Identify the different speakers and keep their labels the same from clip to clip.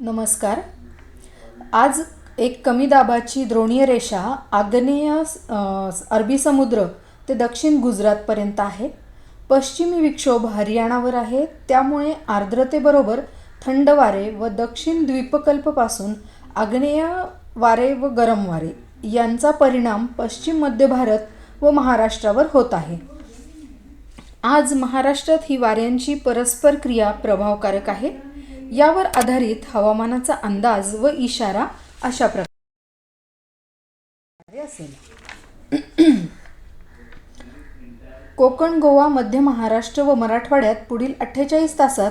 Speaker 1: नमस्कार. आज एक कमी दाबाची द्रोणीय रेषा आग्नेय अरबी समुद्र ते दक्षिण गुजरातपर्यंत आहे. पश्चिमी विक्षोभ हरियाणावर आहे. त्यामुळे आर्द्रतेबरोबर थंड वारे व दक्षिण द्वीपकल्पपासून आग्नेय वारे व गरम वारे यांचा परिणाम पश्चिम मध्य भारत व महाराष्ट्रावर होत आहे. आज महाराष्ट्रात ही वाऱ्यांची परस्पर क्रिया प्रभावकारक आहे. यावर आधारित हवामानाचा अंदाज व इशारा अशा प्रकारे. असेल कोकण गोवा मध्य महाराष्ट्र व मराठवाड्यात पुढील अठ्ठेचाळीस तासात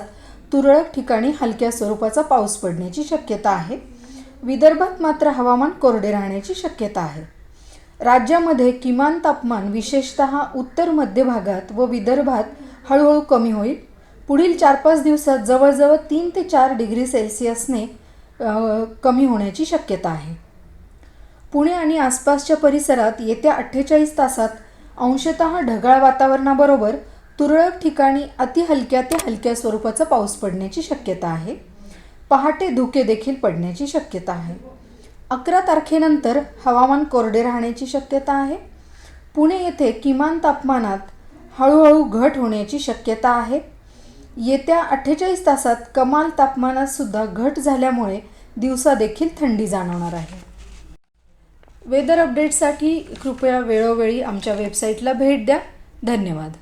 Speaker 1: तुरळक ठिकाणी हलक्या स्वरूपाचा पाऊस पडण्याची शक्यता आहे. विदर्भात मात्र हवामान कोरडे राहण्याची शक्यता आहे. राज्यामध्ये किमान तापमान विशेषतः उत्तर मध्य भागात व विदर्भात हळूहळू कमी होईल. पुढील चार पाच दिवसात जवळजवळ तीन ते चार डिग्री सेल्सिअसने कमी होण्याची शक्यता आहे. पुणे आणि आसपासच्या परिसरात येत्या अठ्ठेचाळीस तासात अंशतः ढगाळ वातावरणाबरोबर तुरळक ठिकाणी अतिहलक्या ते हलक्या स्वरूपाचा पाऊस पडण्याची शक्यता आहे. पहाटे धुके देखील पडण्याची शक्यता आहे. अकरा तारखेनंतर हवामान कोरडे राहण्याची शक्यता आहे. पुणे येथे किमान तापमानात हळूहळू घट होण्याची शक्यता आहे. येत्या अठ्ठेचाळीस तासात कमाल तापमानात सुद्धा घट झाल्यामुळे दिवसा देखील थंडी जाणवणार आहे. वेदर अपडेटसाठी कृपया वेळोवेळी आमच्या वेबसाईटला भेट द्या. धन्यवाद.